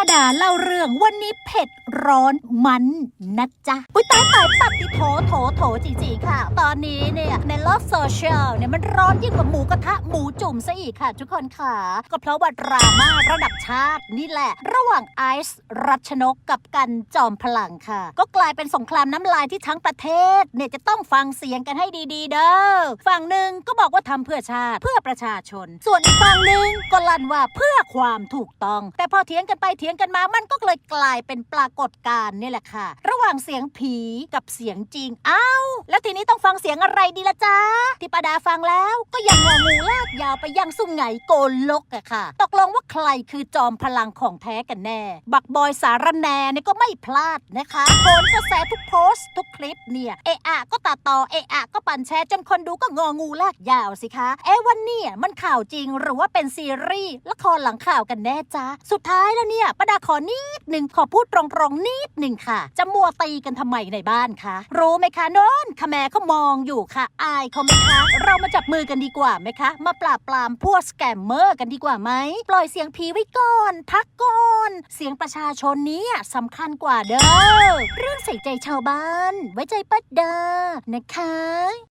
าดาเล่าเรื่องวันนี้เผ็ดร้อนมันนะจ๊ะ อุ้ยตายตายปัดติโถโถโถจริงๆค่ะ ตอนนี้เนี่ยใน ลกโซเชียลเนี่ยมันร้อนยิ่งกว่าหมูกระทะหมูจุ่มซะอีกค่ะ ทุกคนค่ะ ก็เพราะว่าดราม่าระดับชาตินี่แหละ ระหว่างไอซ์รัชนกกับกันจอมพลังค่ะ ก็กลายเป็นสงครามน้ำลายที่ทั้งประเทศเนี่ยจะต้องฟังเสียงกันให้ดีๆ เด้อฝั่งหนึ่งก็บอกว่าทำเพื่อชาติเพื่อประชาชน ส่วนอีกฝั่งหนึ่งก็ลั่นว่าเพื่อความถูกต้อง แต่พอเถียงกันไปเถียงกันมามันก็เลยกลายเป็นปรากฏการณ์นี่แหละค่ะ ระหว่างเสียงผีกับเสียงจริงอ้าวแล้วทีนี้ต้องฟังเสียงอะไรดีละจ๊ะที่ป้าดาฟังแล้วก็ยังงองูลากยาวไปยังสุงไงโกนลกอะค่ะ ตกลงว่าใครคือจอมพลังของแท้กันแน่ บักบอยสารแนเนี่ยก็ไม่พลาดนะคะโผนกระแสทุกโพสต์ ลิปเนี่ยเอะอะก็ตัดต่อเอะอะก็ปั่นแชร์จนคนดูก็งองูลากยาวสิคะเอ๊ะวันนี่ยมันข่าวจริงหรือว่าเป็นซีรีส์ละครหลังข่าวกันแน่จ๊ะสุดท้ายแล้วเนี่ยประดาขอนิดหนึ่งขอพูดตรงๆนิดหนึ่งค่ะ จะมัวตีกันทำไมในบ้านคะรู้ไหมคะโน้นขแมเขามองอยู่ค่ะ อายเขาไหมคะเรามาจับมือกันดีกว่าไหมคะ มาปราบปรามพวกสแกมเมอร์กันดีกว่าไหมปล่อยเสียงผีไว้ก่อนพักก่อนเสียงประชาชนนี้สำคัญกว่าเด้อเรื่องใส่ใจชาวบ้านไว้ใจปัดดานะคะ